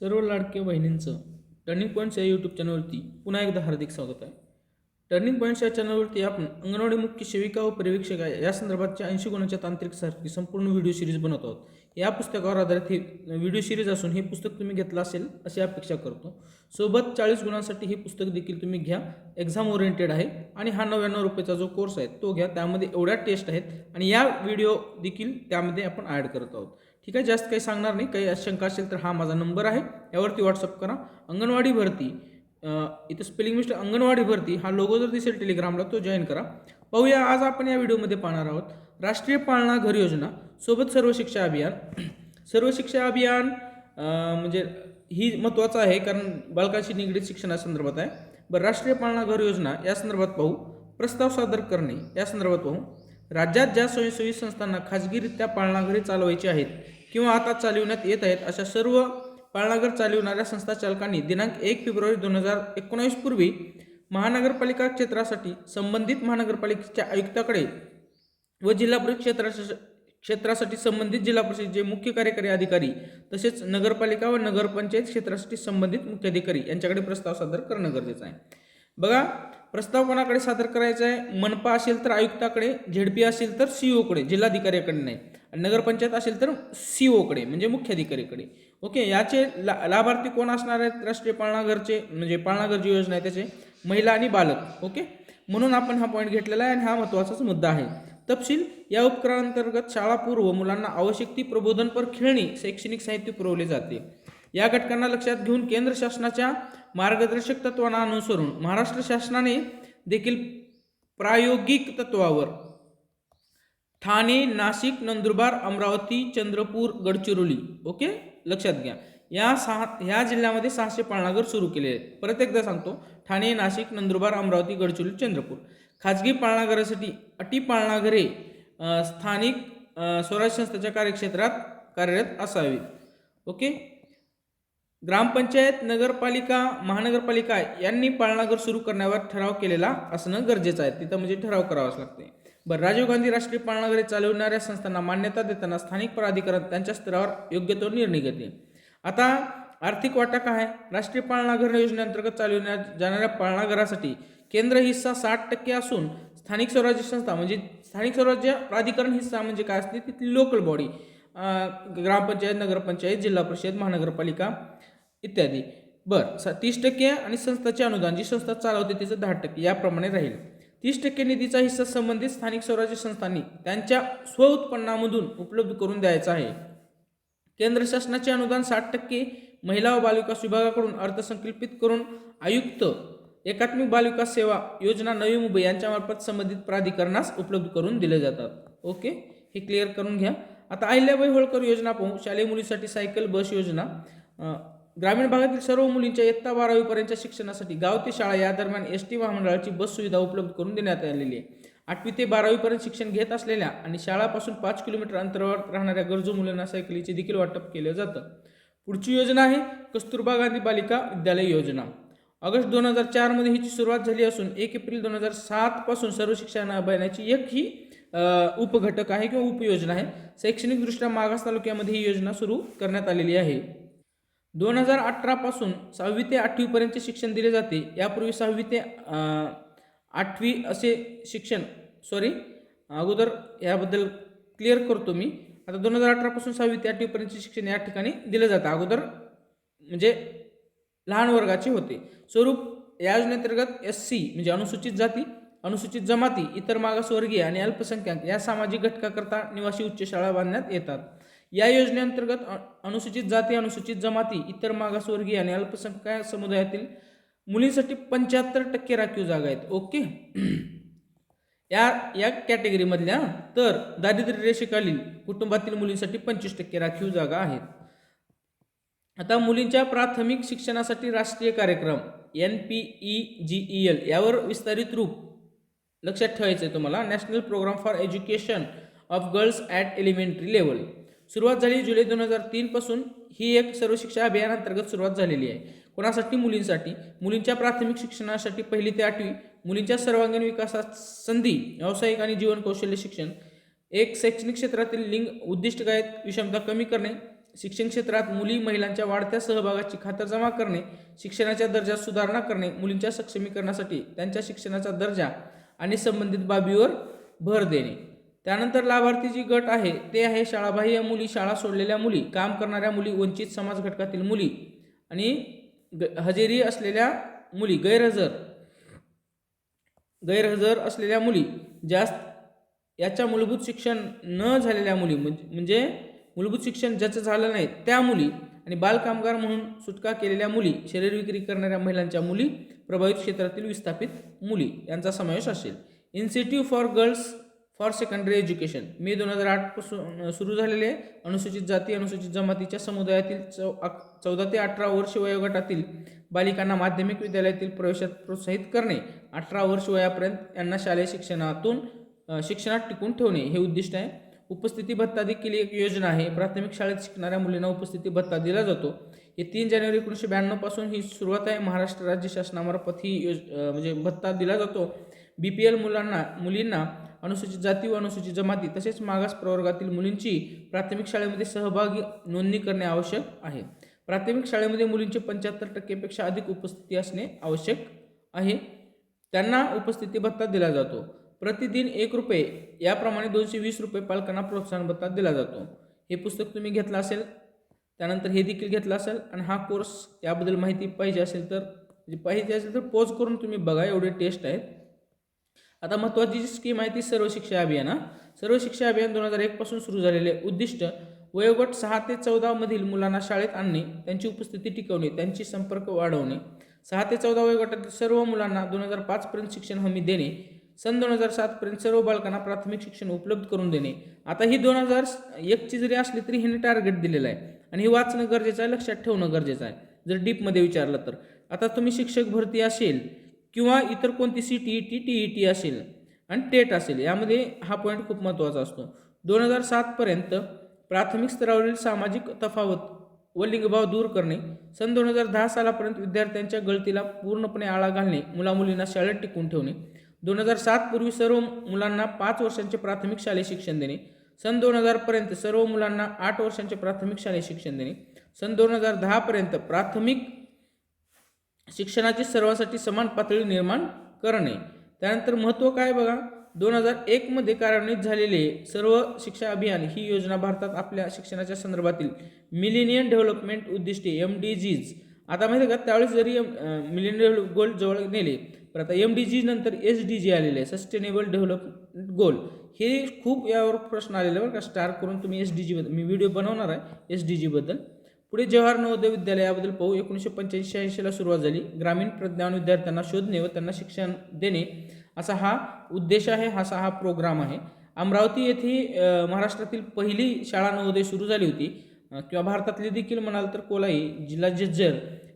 सर्व लाडक्या बहिणींचं टर्निंग पॉईंट्स या यूट्यूब चॅनलवरती पुन्हा एकदा हार्दिक स्वागत आहे. टर्निंग पॉईंट्स या चॅनलवरती आपण अंगणवाडी मुख्य सेविका व पर्यवेक्षक आहे. या संदर्भातच्या ऐंशी गुणांच्या तांत्रिक सारखी संपूर्ण व्हिडिओ सिरीज बनवत आहोत. या पुस्तकावर आधारित ही व्हिडिओ सिरीज असून हे पुस्तक तुम्ही घेतलं असेल अशी अपेक्षा करतो. सोबत चाळीस गुणांसाठी हे पुस्तक देखील तुम्ही घ्या. एक्झाम ओरिएंटेड आहे आणि हा नव्याण्णव रुपयाचा जो कोर्स आहे तो घ्या. त्यामध्ये एवढ्या टेस्ट आहेत आणि या व्हिडिओ देखील त्यामध्ये आपण ॲड करत आहोत. ठीक आहे? जास्त काही सांगणार नाही. काही शंका असेल तर हा माझा नंबर आहे. यावरती व्हॉट्सअप करा. अंगणवाडी भरती. इथं स्पेलिंग मिस्टर अंगणवाडी भरती. हा लोगो जर दिसेल टेलिग्रामला तो जॉईन करा. पाहूया आज आपण या व्हिडिओमध्ये पाहणार आहोत. राष्ट्रीय पाळणा घर योजना सोबत सर्व शिक्षा अभियान. सर्व शिक्षा अभियान म्हणजे ही महत्त्वाचं आहे कारण बालकांशी निगडीत शिक्षणासंदर्भात आहे. बरं राष्ट्रीय पाळणा घर योजना या संदर्भात पाहू. प्रस्ताव सादर करणे या संदर्भात पाहू. राज्यात ज्या स्वयंसेवी संस्थांना खाजगीरित्या पाळणाघरे चालवायची आहेत किंवा आता चालविण्यात येत आहेत अशा सर्व पाळणाघर चालविणाऱ्या संस्था चालकांनी दिनांक एक फेब्रुवारी दोन हजार एकोणावीस पूर्वी महानगरपालिका क्षेत्रासाठी संबंधित महानगरपालिकेच्या आयुक्ताकडे व जिल्हा परिषद क्षेत्राच्या क्षेत्रासाठी संबंधित जिल्हा परिषदेचे मुख्य कार्यकारी अधिकारी तसेच नगरपालिका व नगरपंचायत क्षेत्रासाठी संबंधित मुख्य अधिकारी यांच्याकडे प्रस्ताव सादर करणं गरजेचं आहे. बघा प्रस्ताव कोणाकडे सादर करायचा आहे. मनपा असेल तर आयुक्ताकडे झेडपी असेल तर सी ओकडे जिल्हाधिकाऱ्याकडे नाही. आणि नगरपंचायत असेल तर सी ओकडे म्हणजे मुख्याधिकारीकडे. ओके याचे ला लाभार्थी कोण असणार आहेत? राष्ट्रीय पाळणाघरचे म्हणजे पाळणाघर जी योजना आहे त्याचे महिला आणि बालक. ओके? म्हणून आपण हा पॉईंट घेतलेला आहे आणि हा महत्त्वाचाच मुद्दा आहे. तपशील या उपक्रमांतर्गत शाळापूर्व मुलांना आवश्यक ती प्रबोधनपर खेळणी शैक्षणिक साहित्य पुरवले जाते. या घटकांना लक्षात घेऊन केंद्र शासनाच्या मार्गदर्शक तत्वांना अनुसरून महाराष्ट्र शासनाने देखील प्रायोगिक तत्वावर ठाणे नाशिक नंदुरबार अमरावती चंद्रपूर गडचिरोली ओके? लक्षात घ्या. या सहा ह्या जिल्ह्यामध्ये सहाशे पाळणाघर सुरू केले आहेत. परत एकदा सांगतो. ठाणे नाशिक नंदुरबार अमरावती गडचिरोली चंद्रपूर. खाजगी पाळणाघरासाठी अटी पाळणाघरे स्थानिक स्वराज्य संस्थेच्या कार्यक्षेत्रात कार्यरत असावीत. ओके? ग्रामपंचायत नगरपालिका महानगरपालिका यांनी पाळणाघर सुरू करण्यावर ठराव केलेला असणं गरजेचं आहे. तिथं म्हणजे ठराव करावाच लागते बरं राजीव गांधी राष्ट्रीय पाळणाघरे चालवणाऱ्या संस्थांना मान्यता देताना स्थानिक प्राधिकरण त्यांच्या स्तरावर योग्य तो निर्णय घेते आता आर्थिक वाटा काय आहे. राष्ट्रीय पाळणाघर योजनेअंतर्गत चालवण्यात जाणाऱ्या पाळणाघरासाठी केंद्र हिस्सा साठ टक्के असून स्थानिक स्वराज्य संस्था म्हणजे स्थानिक स्वराज्य प्राधिकरण हिस्सा म्हणजे काय असते? तिथली लोकल बॉडी ग्रामपंचायत नगरपंचायत जिल्हा परिषद महानगरपालिका. इत्यादी. बरं स तीस टक्के आणि संस्थाचे अनुदान जी संस्था चालवते तिचं दहा टक्के याप्रमाणे राहील. तीस टक्के निधीचा हिस्सा संबंधित स्थानिक स्वराज्य संस्थांनी त्यांच्या स्वउत्पन्नामधून उपलब्ध करून द्यायचा आहे. केंद्र शासनाचे अनुदान साठ टक्के महिला व बालविकास विभागाकडून अर्थसंकल्पित करून आयुक्त एकात्मिक बालविकास सेवा योजना नवी मुंबई यांच्यामार्फत संबंधित प्राधिकरणास उपलब्ध करून दिले जातात. ओके? हे क्लिअर करून घ्या. आता अहिल्याबाई होळकर योजना पाहू. शालेय मुलीसाठी सायकल बस योजना. ग्रामीण भागातील सर्व मुलींच्या इयत्ता बारावीपर्यंतच्या शिक्षणासाठी गाव ते शाळा या दरम्यान एस टी महामंडळाची बस सुविधा उपलब्ध करून देण्यात आलेली आहे. आठवी ते बारावीपर्यंत शिक्षण घेत असलेल्या आणि शाळापासून पाच किलोमीटर अंतरावर राहणाऱ्या गरजू मुलांना सायकलीचे देखील वाटप केलं जातं. पुढची योजना आहे कस्तुरबा गांधी बालिका विद्यालय योजना. ऑगस्ट दोन हजार चारमध्ये हिची सुरुवात झाली असून एक एप्रिल दोन हजार सातपासून सर्व शिक्षण अभियानाची एक ही उपघटक आहे किंवा उपयोजना आहे. शैक्षणिकदृष्ट्या मागास तालुक्यामध्ये ही योजना सुरू करण्यात आलेली आहे. दोन हजार अठरापासून सहावी ते आठवीपर्यंतचे शिक्षण दिले जाते. यापूर्वी सहावी ते आठवी असे शिक्षण सॉरी अगोदर याबद्दल क्लिअर करतो मी. आता दोन हजार अठरापासून सहावी ते आठवीपर्यंतचे शिक्षण या ठिकाणी दिलं जातं. अगोदर म्हणजे लहान वर्गाचे होते. स्वरूप या योजनेअंतर्गत एस सी म्हणजे अनुसूचित जाती अनुसूचित जमाती इतर मागासवर्गीय आणि अल्पसंख्याक या सामाजिक घटकाकरता निवासी उच्च शाळा बांधण्यात येतात. या योजनेअंतर्गत अनुसूचित जाती अनुसूचित जमाती इतर मागासवर्गीय आणि अल्पसंख्याक समुदायातील मुलींसाठी पंच्याहत्तर टक्के राखीव जागा आहेत. ओके? या या कॅटेगरीमधल्या तर दारिद्र्य रेषेखालील कुटुंबातील मुलींसाठी पंचवीस टक्के राखीव जागा आहेत. आता मुलींच्या प्राथमिक शिक्षणासाठी राष्ट्रीय कार्यक्रम N P E G E L यावर विस्तारित रूप लक्षात ठेवायचं आहे तुम्हाला. National programme for education of girls at elementary level सुरुवात झाली जुलै दोन हजार तीनपासून ही एक सर्व शिक्षा अभियानांतर्गत सुरुवात झालेली आहे. कोणासाठी? मुलींसाठी. मुलींच्या प्राथमिक शिक्षणासाठी पहिली ते आठवी. मुलींच्या सर्वांगीण विकासात संधी व्यावसायिक आणि जीवन कौशल्य शिक्षण. एक शैक्षणिक क्षेत्रातील लिंग उद्दिष्ट गायत विषमता कमी करणे. शिक्षण क्षेत्रात मुली महिलांच्या वाढत्या सहभागाची खातरजमा करणे. शिक्षणाच्या दर्जात सुधारणा करणे. मुलींच्या सक्षमीकरणासाठी त्यांच्या शिक्षणाचा दर्जा आणि संबंधित बाबीवर भर देणे. त्यानंतर लाभार्थी जी गट आहे ते आहे शाळाबाह्य मुली शाळा सोडलेल्या मुली काम करणाऱ्या मुली वंचित समाज घटकातील मुली आणि ग हजेरी असलेल्या मुली गैरहजर गैरहजर असलेल्या मुली जास्त याच्या मूलभूत शिक्षण न झालेल्या मुली म्हणजे म्हणजे मूलभूत शिक्षण ज्याचं झालं नाही त्या मुली आणि बालकामगार म्हणून सुटका केलेल्या मुली शरीर विक्री करणाऱ्या महिलांच्या मुली प्रभावित क्षेत्रातील विस्थापित मुली यांचा समावेश असेल. Institute for girls for secondary education. मे दोन हजार आठपासून सुरू झालेले अनुसूचित जाती अनुसूचित जमातीच्या समुदायातील चौ चौदा ते अठरा वर्ष वयोगटातील बालिकांना माध्यमिक विद्यालयातील प्रवेशात प्रोत्साहित करणे अठरा वर्ष वयापर्यंत यांना शालेय शिक्षणातून शिक्षणात टिकून ठेवणे हे उद्दिष्ट आहे. उपस्थिती भत्ता देखील एक योजना आहे. प्राथमिक शाळेत शिकणाऱ्या मुलींना उपस्थिती भत्ता दिला जातो. हे तीन जानेवारी एकोणीसशे ब्याण्णवपासून ही सुरुवात आहे. महाराष्ट्र राज्य शासनामार्फत ही योज म्हणजे भत्ता दिला जातो. बी पी एल मुलांना मुलींना अनुसूचित जाती व अनुसूचित जमाती तसेच मागास प्रवर्गातील मुलींची प्राथमिक शाळेमध्ये सहभागी नोंदणी करणे आवश्यक आहे. प्राथमिक शाळेमध्ये मुलींची पंच्याहत्तर टक्केपेक्षा अधिक उपस्थिती असणे आवश्यक आहे. त्यांना उपस्थिती भत्ता दिला जातो. प्रतिदिन एक रुपये याप्रमाणे दोनशे वीस रुपये पालकांना प्रोत्साहन भत्ता दिला जातो. हे पुस्तक तुम्ही घेतलं असेल त्यानंतर हे देखील घेतलं असेल आणि हा कोर्स याबद्दल माहिती पाहिजे असेल तर म्हणजे पाहिजे असेल तर पोज करून तुम्ही बघा एवढे टेस्ट आहेत. आता महत्त्वाची जी स्कीम आहे ती सर्व शिक्षा अभियान सर्व शिक्षा अभियान दोन हजार एकपासून सुरू झालेले उद्दिष्ट वयोगट सहा ते चौदामधील मुलांना शाळेत आणणे त्यांची उपस्थिती टिकवणे त्यांची संपर्क वाढवणे. सहा ते चौदा वयोगटातील सर्व मुलांना दोन हजार पाचपर्यंत शिक्षण हमी देणे. सन दोन हजार सातपर्यंत सर्व बालकांना प्राथमिक शिक्षण उपलब्ध करून देणे. आता ही दोन हजार एकची जरी असली तरी ह्याने टार्गेट दिलेलं आहे आणि हे वाचणं गरजेचं आहे लक्षात ठेवणं गरजेचं आहे. जर डीपमध्ये विचारलं तर. आता तुम्ही शिक्षक भरती असेल किंवा इतर कोणती C T E T T E T असेल आणि टेट असेल यामध्ये हा पॉईंट खूप महत्त्वाचा असतो. दोन हजार सातपर्यंत प्राथमिक स्तरावरील सामाजिक तफावत व लिंगभाव दूर करणे सन दोन हजार दहा सालापर्यंत विद्यार्थ्यांच्या गळतीला पूर्णपणे आळा घालणे मुलामुलींना शाळेत टिकून ठेवणे दोन हजार सातपूर्वी सर्व मुलांना पाच वर्षांचे प्राथमिक शालेय शिक्षण देणे सन दोन हजारपर्यंत सर्व मुलांना आठ वर्षांचे प्राथमिक शालेय शिक्षण देणे सन दोन हजार दहापर्यंत प्राथमिक शिक्षणाची सर्वांसाठी समान पातळी निर्माण करणे. त्यानंतर महत्त्व काय बघा? दोन हजार एकमध्ये कार्यान्वित झालेले सर्व शिक्षा अभियान ही योजना भारतात आपल्या शिक्षणाच्या संदर्भातील मिलेनियन डेव्हलपमेंट उद्दिष्टे एम डी जीज. आता माहिती आहे का? त्यावेळेस जरी मिलेनियन गोल जवळ नेले पण आता एम डी जी नंतर एस डी जी आलेले आहे सस्टेनेबल डेव्हलपमेंट गोल. हे खूप यावर प्रश्न आलेले बरं का? स्टार करून तुम्ही एस डी जीबद्दल मी व्हिडिओ बनवणार आहे एस डी जीबद्दल पुढे जवाहर नवोदय विद्यालय याबद्दल पाहू. एकोणीसशे पंच्याऐंशी शहाऐंशीला सुरुवात झाली. ग्रामीण प्रज्ञान विद्यार्थ्यांना शोधणे व त्यांना शिक्षण देणे असा हा उद्देश आहे. असा हा प्रोग्राम आहे. अमरावती येथे महाराष्ट्रातील पहिली शाळा नवोदय सुरू झाली होती. किंवा भारतातली देखील म्हणाल तर कोलाई जिल्हा जज्जर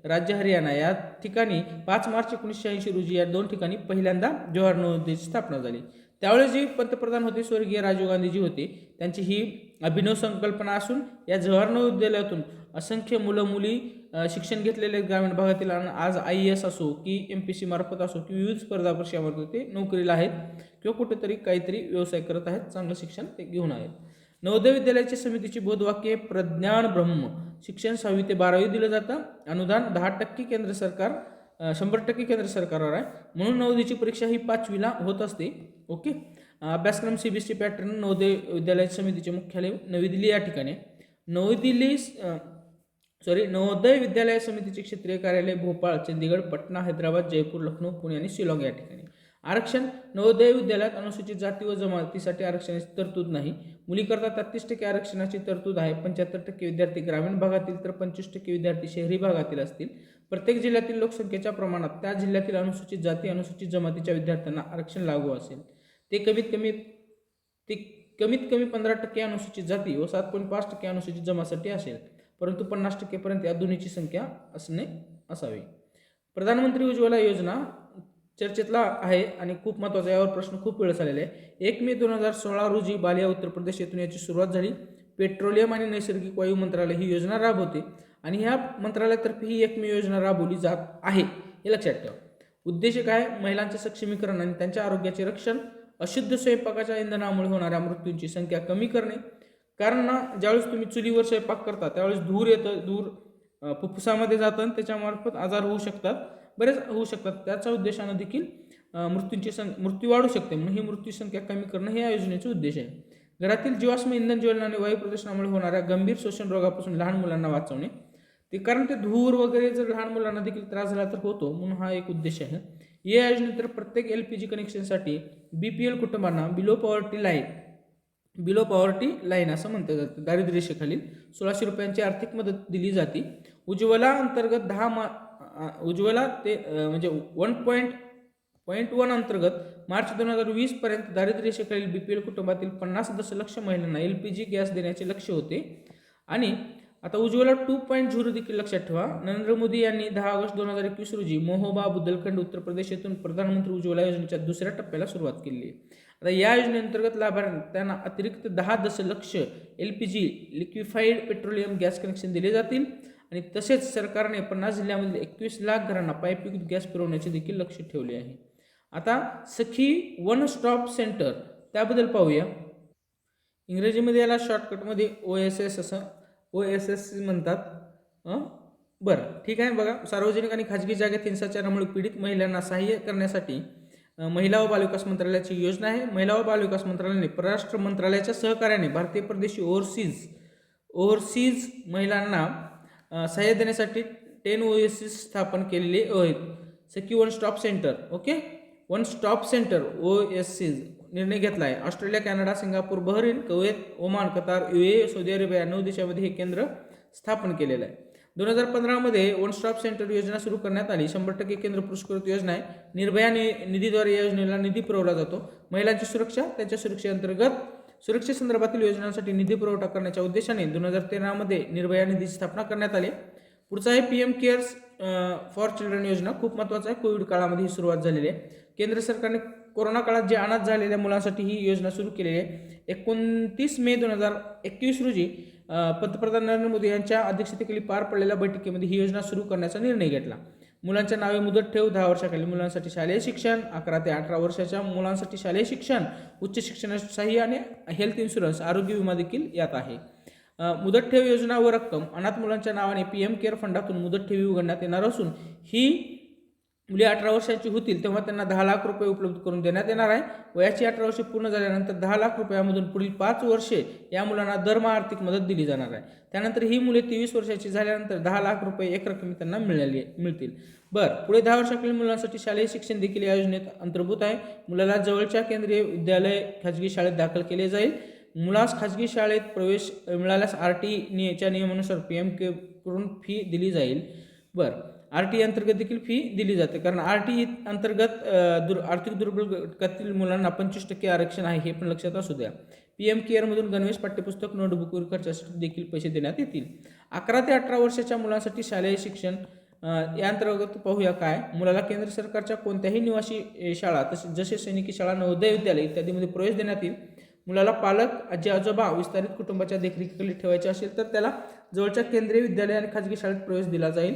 राज्य हरियाणा या ठिकाणी पाच मार्च एकोणीसशे ऐंशी रोजी या दोन ठिकाणी पहिल्यांदा जवाहर नवोदयची स्थापना झाली. त्यावेळेस जे पंतप्रधान होते स्वर्गीय राजीव गांधीजी होते त्यांची ही अभिनव संकल्पना असून या जवाहर नवोदयालयातून असंख्य मुलं मुली शिक्षण घेतलेले ग्रामीण भागातील आज आय एस असो की एम पी सी मार्फत असो की विविध स्पर्धा परीक्षामार्फत ते नोकरीला आहेत किंवा कुठेतरी काहीतरी व्यवसाय करत आहेत चांगलं शिक्षण ते घेऊन आहेत. नवोदय विद्यालयाच्या समितीची बोधवाक्य प्रज्ञान ब्रह्म. शिक्षण सहावी ते बारावी दिलं जातं. अनुदान दहा टक्के केंद्र सरकार शंभर टक्के केंद्र सरकारवर आहे. म्हणून नवोदयची परीक्षा ही पाचवीला होत असते. ओके? अभ्यासक्रम C B S pattern Navodaya Vidyalaya समितीचे मुख्यालय नवी दिल्ली या ठिकाणी नवी दिल्ली सॉरी नवोदय विद्यालय समितीचे क्षेत्रीय कार्यालय भोपाळ चंदीगड पटना हैदराबाद जयपूर लखनौ पुणे आणि शिलाँग या ठिकाणी. आरक्षण नवोदय विद्यालयात अनुसूचित जाती व जमातीसाठी आरक्षणाची तरतूद नाही. मुलीकरता तेहतीस टक्के आरक्षणाची तरतूद आहे. पंच्याहत्तर टक्के विद्यार्थी ग्रामीण भागातील तर पंचवीस टक्के विद्यार्थी शहरी भागातील असतील. प्रत्येक जिल्ह्यातील लोकसंख्येच्या प्रमाणात त्या जिल्ह्यातील अनुसूचित जाती अनुसूचित जमातीच्या विद्यार्थ्यांना आरक्षण लागू असेल. ते कमीत कमी ते कमीत कमी पंधरा टक्के अनुसूचित जाती व सात पॉईंट पाच टक्के अनुसूचित जमासाठी असेल. परंतु पन्नास टक्केपर्यंत या दोन्हीची संख्या असणे असावी. प्रधानमंत्री उज्ज्वला योजना चर्चेतला आहे आणि खूप महत्त्वाचा यावर प्रश्न खूप वेळेस आलेला आहे. एक मे दोन हजार सोळा रोजी बालिया उत्तर प्रदेश येथून याची सुरुवात झाली. पेट्रोलियम आणि नैसर्गिक वायू मंत्रालय ही योजना राबवते आणि ह्या मंत्रालयातर्फे ही एकमेव योजना राबवली जात आहे. हे लक्षात ठेवा. उद्देश काय? महिलांचे सक्षमीकरण आणि त्यांच्या आरोग्याचे रक्षण. अशुद्ध स्वयंपाकाच्या इंधनामुळे होणाऱ्या मृत्यूंची संख्या कमी करणे. कारण ना ज्यावेळेस तुम्ही चुलीवर स्वयंपाक करता त्यावेळेस धूर येतं धूर फुफ्फुसामध्ये जातं आणि त्याच्यामार्फत आजार होऊ शकतात. बरेच होऊ शकतात. त्याच्या उद्देशानं देखील मृत्यूंची सं मृत्यू वाढू शकते म्हणून ही मृत्यू संख्या कमी करणं हे या योजनेचे उद्देश आहे. घरातील जीवाश्म इंधन ज्वलन आणि वायू प्रदूषणामुळे होणाऱ्या गंभीर शोषण रोगापासून लहान मुलांना वाचवणे. ते कारण ते धूर वगैरे जर लहान मुलांना देखील त्रास झाला तर होतो म्हणून हा एक उद्देश आहे. या योजनेतर तर प्रत्येक एल पी जी कनेक्शनसाठी बी पी एल कुटुंबांना below poverty line below poverty line असं म्हणतं जातं दारिद्र्यरेषेखालील सोळाशे रुपयांची आर्थिक मदत दिली जाते. उज्ज्वला अंतर्गत दहा मा उज्ज्वला ते म्हणजे वन पॉईंट पॉईंट वन अंतर्गत मार्च दोन हजार वीसपर्यंत दारिद्र्य बी पी एल कुटुंबातील पन्नास दशलक्ष महिलांना एल पी जी गॅस देण्याचे लक्ष होते. आणि आता उज्ज्वला टू पॉईंट झिरो देखील लक्षात ठेवा. नरेंद्र मोदी यांनी दहा ऑगस्ट दोन हजार एकवीस रोजी मोहोबा बुद्दलखंड उत्तर प्रदेश येथून प्रधानमंत्री उज्ज्वला योजनेच्या दुसऱ्या टप्प्याला सुरुवात केली आहे. आता या योजनेअंतर्गत लाभार्थ्यांना अतिरिक्त दहा दशलक्ष L P G liquefied petroleum gas connection दिले जातील आणि तसेच सरकारने पन्नास जिल्ह्यामधील एकवीस लाख घरांना पाईपयुक्त गॅस पुरवण्याचे देखील लक्ष ठेवले आहे. आता सखी वन स्टॉप सेंटर त्याबद्दल पाहूया. इंग्रजीमध्ये याला शॉर्टकटमध्ये ओ एस एस असं ओ एस एस म्हणतात. बरं ठीक आहे बघा. सार्वजनिक आणि खाजगी जागेत हिंसाचारामुळे पीडित महिलांना सहाय्य करण्यासाठी महिला व बालविकास मंत्रालयाची योजना आहे. महिला व बालविकास मंत्रालयाने परराष्ट्र मंत्रालयाच्या सहकार्याने भारतीय परदेशी ओव्हरसीज ओव्हरसीज महिलांना सहाय्य देण्यासाठी टेन ओ एस सी स्थापन केलेले आहेत. Sakhi one stop centre okay one stop centre O S Cs निर्णय घेतला आहे. Australia Canada Singapore Bahrain Kuwait Oman Qatar U A Saudi Arabia नऊ देशामध्ये हे केंद्र स्थापन केलेलं आहे. दोन हजार पंधरामध्ये वन स्टॉप सेंटर योजना सुरू करण्यात आली. शंभर टक्के केंद्र पुरस्कृत योजना आहे. निर्भया नि निधीद्वारे या योजनेला निधी पुरवला जातो. महिलांची सुरक्षा त्यांच्या सुरक्षेअंतर्गत सुरक्षेसंदर्भातील योजनांसाठी निधी पुरवठा करण्याच्या उद्देशाने दोन हजार तेरामध्ये निर्भया निधीची स्थापना करण्यात आली. पुढचा आहे P M cares for children योजना. खूप महत्त्वाचं आहे. कोविड काळामध्ये ही सुरुवात झालेली आहे. केंद्र सरकारने कोरोना काळात जे अनाथ झालेल्या मुलांसाठी ही योजना सुरू केलेली आहे. एकोणतीस मे दोन हजार एकवीस रोजी पंतप्रधान नरेंद्र मोदी यांच्या अध्यक्षतेखाली पार पडलेल्या बैठकीमध्ये ही योजना सुरू करण्याचा निर्णय घेतला. मुलांच्या नावे मुदत ठेव दहा वर्षाखाली मुलांसाठी शालेय शिक्षण अकरा ते अठरा वर्षाच्या मुलांसाठी शालेय शिक्षण उच्च शिक्षणासाठी सहाय्य आणि हेल्थ इन्शुरन्स आरोग्य विमा देखील यात आहे. मुदत ठेव योजना व रक्कम अनाथ मुलांच्या नावाने पी एम केअर फंडातून मुदत ठेवी उघडण्यात येणार असून ही मुली अठरा वर्षांची होतील तेव्हा त्यांना दहा लाख रुपये उपलब्ध करून देण्यात येणार आहे. वयाची अठरा वर्षे पूर्ण झाल्यानंतर दहा लाख रुपयामधून पुढील पाच वर्षे या मुलांना दरमहा आर्थिक मदत दिली जाणार आहे. त्यानंतर ही मुले तेवीस वर्षाची झाल्यानंतर दहा लाख रुपये एक रकमी त्यांना मिळाली मिळतील. बरं पुढे दहा वर्षाकडील मुलांसाठी शालेय शिक्षण देखील या योजनेत अंतर्भूत आहे. मुलाला जवळच्या केंद्रीय विद्यालय खाजगी शाळेत दाखल केले जाईल. मुलास खाजगी शाळेत प्रवेश मिळाल्यास आर टी नियच्या नियमानुसार पी एम के करून फी दिली जाईल. बरं आर टी अंतर्गत देखील फी दिली जाते. कारण आर टी अंतर्गत दुर आर्थिक दुर्बल घटकातील मुलांना पंचवीस टक्के आरक्षण आहे हे पण लक्षात असू द्या. पी एम केअरमधून गणवेश पाठ्यपुस्तक नोटबुकवर खर्चासाठी देखील पैसे देण्यात येतील. अकरा ते अठरा वर्षाच्या मुलांसाठी शालेय शिक्षण या अंतर्गत पाहूया काय? मुलाला केंद्र सरकारच्या कोणत्याही निवासी शाळा तसे जसे सैनिकी शाळा नवोदय विद्यालय इत्यादीमध्ये प्रवेश देण्यात येईल. मुलाला पालक आजी आजोबा विस्तारित कुटुंबाच्या देखरेखीखाली ठेवायचे असेल तर त्याला जवळच्या केंद्रीय विद्यालय आणि खाजगी शाळेत प्रवेश दिला जाईल.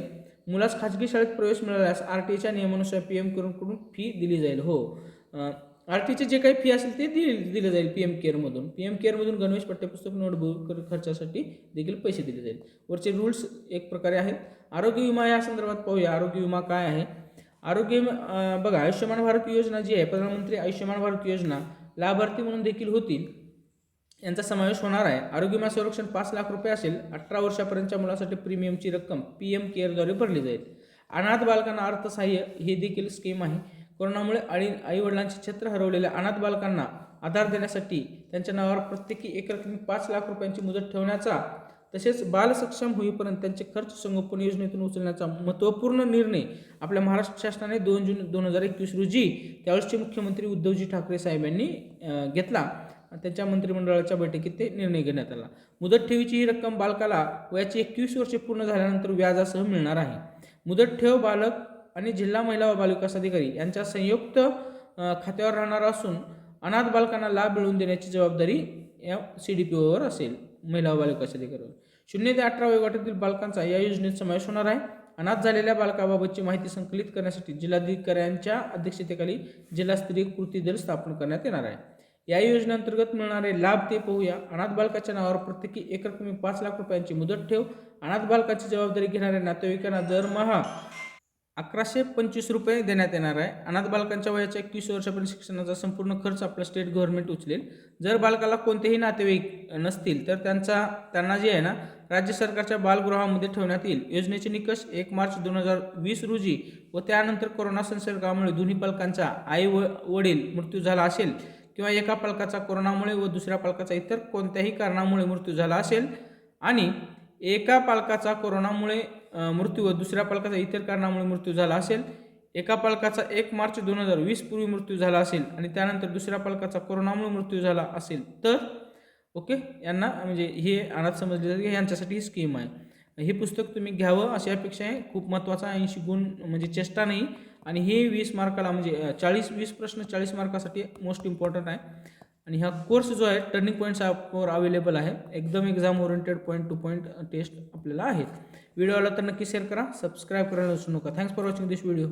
मुलास खाजगी शाळेत प्रवेश मिळाल्यास आर टीच्या नियमानुसार पी एम केअरकडून फी दिली जाईल हो. आर टीचे जे काही फी असेल ते दिली दिले जाईल पी एम केअरमधून पी एम केअरमधून गणवेश पाठ्यपुस्तक नोटबुक खर्चासाठी देखील पैसे दिले जाईल. वरचे रूल्स एक प्रकारे आहेत. आरोग्य विमा या संदर्भात पाहूया. आरोग्य विमा काय आहे? आरोग्य विमा बघा आयुष्यमान भारत योजना जी आहे प्रधानमंत्री आयुष्यमान भारत योजना लाभार्थी म्हणून देखील होतील. यांचा समावेश होणार आहे. आरोग्य विमा संरक्षण पाच लाख रुपये असेल अठरा वर्षापर्यंतच्या मुलासाठी प्रीमियमची रक्कम पी एम केअरद्वारे भरली जाईल. अनाथ बालकांना अर्थसहाय्य ही देखील स्कीम आहे. कोरोनामुळे आई आईवडिलांचे छत्र हरवलेल्या अनाथ बालकांना आधार देण्यासाठी त्यांच्या नावावर प्रत्येकी एक रकमी पाच लाख रुपयांची मुदत ठेवण्याचा तसेच बाल सक्षम होईपर्यंत त्यांचे खर्च संगोपन योजनेतून उचलण्याचा महत्त्वपूर्ण निर्णय आपल्या महाराष्ट्र शासनाने दोन जून दोन हजार एकवीस रोजी त्यावेळेसचे मुख्यमंत्री उद्धवजी ठाकरे साहेब यांनी घेतला. आणि त्यांच्या मंत्रिमंडळाच्या बैठकीत ते निर्णय घेण्यात आला. मुदत ठेवीची ही रक्कम बालकाला वयाची एकवीस वर्षे पूर्ण झाल्यानंतर व्याजासह मिळणार आहे. मुदत ठेव बालक आणि जिल्हा महिला व बालविकास अधिकारी यांच्या संयुक्त खात्यावर राहणार असून अनाथ बालकांना लाभ मिळवून देण्याची जबाबदारी या सी डी पी ओवर असेल महिला व बालविकास अधिकाऱ्यावर. शून्य ते अठरा वयोगटातील बालकांचा या योजनेत समावेश होणार आहे. अनाथ झालेल्या बालकाबाबतची माहिती संकलित करण्यासाठी जिल्हाधिकाऱ्यांच्या अध्यक्षतेखाली जिल्हास्तरीय कृती दल स्थापन करण्यात येणार आहे. या योजनेअंतर्गत मिळणारे लाभ ते पाहूया. अनाथ बालकाच्या नावावर प्रत्येकी एक रकमी पाच लाख रुपयांची मुदत ठेव. अनाथ बालकाची जबाबदारी घेणाऱ्या नातेवाईकांना दरमहा अकराशे पंचवीस रुपये देण्यात येणार आहे. अनाथ बालकांच्या वयाच्या एकवीस वर्षापर्यंत शिक्षणाचा संपूर्ण खर्च आपलं स्टेट गव्हर्नमेंट उचलेल. जर बालकाला कोणतेही नातेवाईक नसतील तर त्यांचा त्यांना जे आहे ना राज्य सरकारच्या बालगृहामध्ये ठेवण्यात येईल. योजनेचे निकष एक मार्च दोन हजार वीस रोजी व त्यानंतर कोरोना संसर्गामुळे दोन्ही पालकांचा आई व वडील मृत्यू झाला असेल किंवा एका पालकाचा कोरोनामुळे व दुसऱ्या पालकाचा इतर कोणत्याही कारणामुळे मृत्यू झाला असेल आणि एका पालकाचा कोरोनामुळे मृत्यू व दुसऱ्या पालकाचा इतर कारणामुळे मृत्यू झाला असेल एका पालकाचा एक मार्च दोन हजार वीस पूर्वी मृत्यू झाला असेल आणि त्यानंतर दुसऱ्या पालकाचा कोरोनामुळे मृत्यू झाला असेल तर ओके यांना म्हणजे हे अनाथ समजले जाते यांच्यासाठी ही स्कीम आहे. हे पुस्तक तुम्ही घ्यावं अशी अपेक्षा आहे. खूप महत्त्वाचा ऐंशी गुण म्हणजे चेष्टा नाही. आणि हे वीस मार्काला म्हणजे चाळीस वीस प्रश्न चाळीस मार्कासाठी मोस्ट इम्पॉर्टंट आहे. आणि हा कोर्स जो आहे टर्निंग पॉईंट्स ॲपवर अवेलेबल आहे. एकदम exam oriented point to point test आपल्याला आहेत. व्हिडिओला तर नक्की शेअर करा सबस्क्राईब करायला विसरू नका. Thanks for watching this video